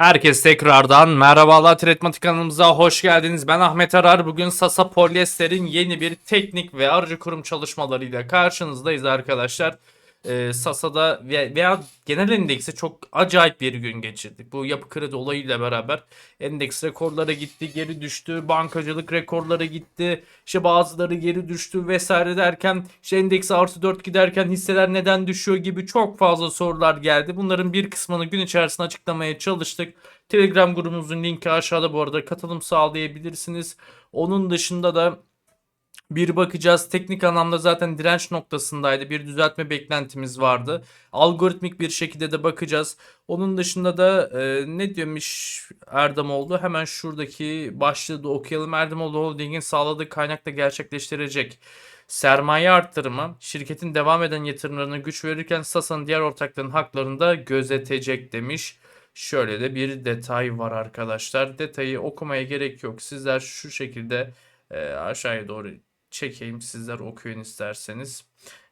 Herkes tekrardan merhabalar Tretmatik kanalımıza hoş geldiniz. Ben Ahmet Arar. Bugün Sasa Polyester'in yeni bir teknik ve aracı kurum çalışmalarıyla karşınızdayız arkadaşlar. Ee, Sasa'da ve- veya genel endekse çok acayip bir gün geçirdik. Bu yapı kredi olayıyla beraber endeks rekorlara gitti, geri düştü, bankacılık rekorlara gitti, işte bazıları geri düştü vesaire derken işte endeks artı 4 giderken hisseler neden düşüyor gibi çok fazla sorular geldi. Bunların bir kısmını gün içerisinde açıklamaya çalıştık. Telegram grubumuzun linki aşağıda bu arada katılım sağlayabilirsiniz. Onun dışında da bir bakacağız. Teknik anlamda zaten direnç noktasındaydı. Bir düzeltme beklentimiz vardı. Algoritmik bir şekilde de bakacağız. Onun dışında da e, ne demiş Erdemoğlu? Hemen şuradaki başlığı da okuyalım. Erdemoğlu Holding'in sağladığı kaynakla gerçekleştirecek sermaye arttırımı şirketin devam eden yatırımlarına güç verirken Sasa'nın diğer ortaklarının haklarını da gözetecek demiş. Şöyle de bir detay var arkadaşlar. Detayı okumaya gerek yok. Sizler şu şekilde e, aşağıya doğru çekeyim sizler okuyun isterseniz.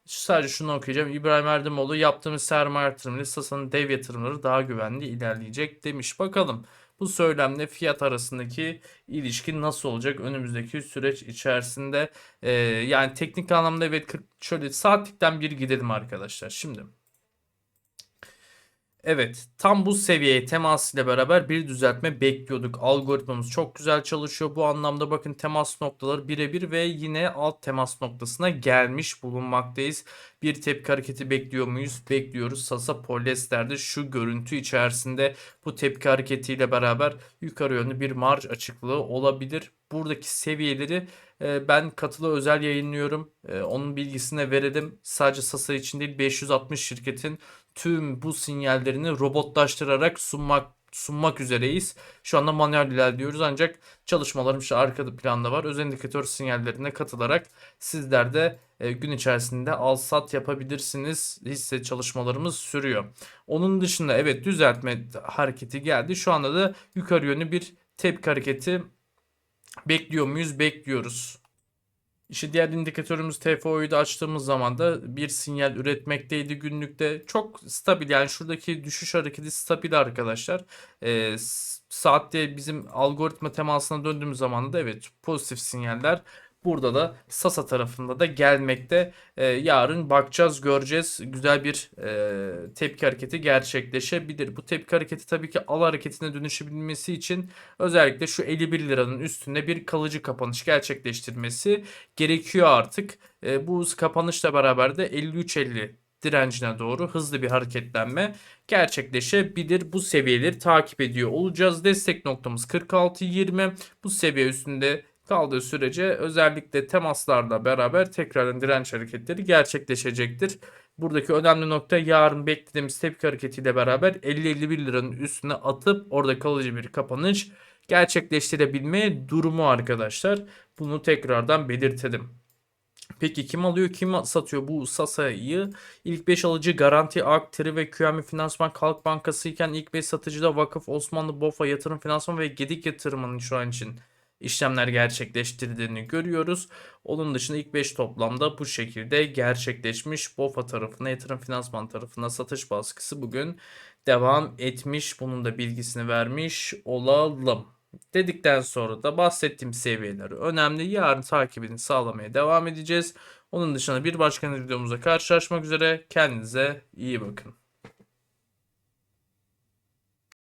Sadece şunu okuyacağım. İbrahim Erdemoğlu yaptığımız sermaye artırımıyla Sasa'nın dev yatırımları daha güvenli ilerleyecek demiş. Bakalım bu söylemle fiyat arasındaki ilişki nasıl olacak önümüzdeki süreç içerisinde? Ee, yani teknik anlamda evet 40 şöyle saatlikten bir gidelim arkadaşlar. Şimdi Evet, tam bu seviyeye temas ile beraber bir düzeltme bekliyorduk. Algoritmamız çok güzel çalışıyor. Bu anlamda bakın temas noktaları birebir ve yine alt temas noktasına gelmiş bulunmaktayız. Bir tepki hareketi bekliyor muyuz? Bekliyoruz. Sasa Polyester'de şu görüntü içerisinde bu tepki hareketiyle beraber yukarı yönlü bir marj açıklığı olabilir. Buradaki seviyeleri e, ben katılı özel yayınlıyorum. E, onun bilgisine verelim. Sadece Sasa için değil 560 şirketin tüm bu sinyallerini robotlaştırarak sunmak sunmak üzereyiz. Şu anda manuel ilerliyoruz ancak çalışmalarım şu arkada planda var. Özel indikatör sinyallerine katılarak sizler de gün içerisinde al sat yapabilirsiniz. Hisse çalışmalarımız sürüyor. Onun dışında evet düzeltme hareketi geldi. Şu anda da yukarı yönlü bir tepki hareketi bekliyor muyuz? Bekliyoruz. İşte diğer indikatörümüz TFO'yu da açtığımız zaman da bir sinyal üretmekteydi günlükte. Çok stabil yani şuradaki düşüş hareketi stabil arkadaşlar. Ee, saatte bizim algoritma temasına döndüğümüz zaman da evet pozitif sinyaller burada da Sasa tarafında da gelmekte. Ee, yarın bakacağız göreceğiz güzel bir e, tepki hareketi gerçekleşebilir. Bu tepki hareketi tabii ki al hareketine dönüşebilmesi için özellikle şu 51 liranın üstünde bir kalıcı kapanış gerçekleştirmesi gerekiyor artık. E, bu kapanışla beraber de 53.50 direncine doğru hızlı bir hareketlenme gerçekleşebilir. Bu seviyeleri takip ediyor olacağız. Destek noktamız 46.20. Bu seviye üstünde kaldığı sürece özellikle temaslarla beraber tekrardan direnç hareketleri gerçekleşecektir. Buradaki önemli nokta yarın beklediğimiz tepki hareketiyle beraber 50-51 liranın üstüne atıp orada kalıcı bir kapanış gerçekleştirebilme durumu arkadaşlar. Bunu tekrardan belirtelim. Peki kim alıyor kim satıyor bu Sasa'yı? İlk 5 alıcı Garanti Ak, Tri ve QNB Finansman Halk Bankası iken ilk 5 satıcı da Vakıf, Osmanlı, Bofa, Yatırım Finansman ve Gedik Yatırımı'nın şu an için işlemler gerçekleştirdiğini görüyoruz. Onun dışında ilk 5 toplamda bu şekilde gerçekleşmiş. Bofa tarafına, Yatırım Finansman tarafına satış baskısı bugün devam etmiş. Bunun da bilgisini vermiş olalım. Dedikten sonra da bahsettiğim seviyeleri önemli. Yarın takibini sağlamaya devam edeceğiz. Onun dışında bir başka videomuzda karşılaşmak üzere. Kendinize iyi bakın.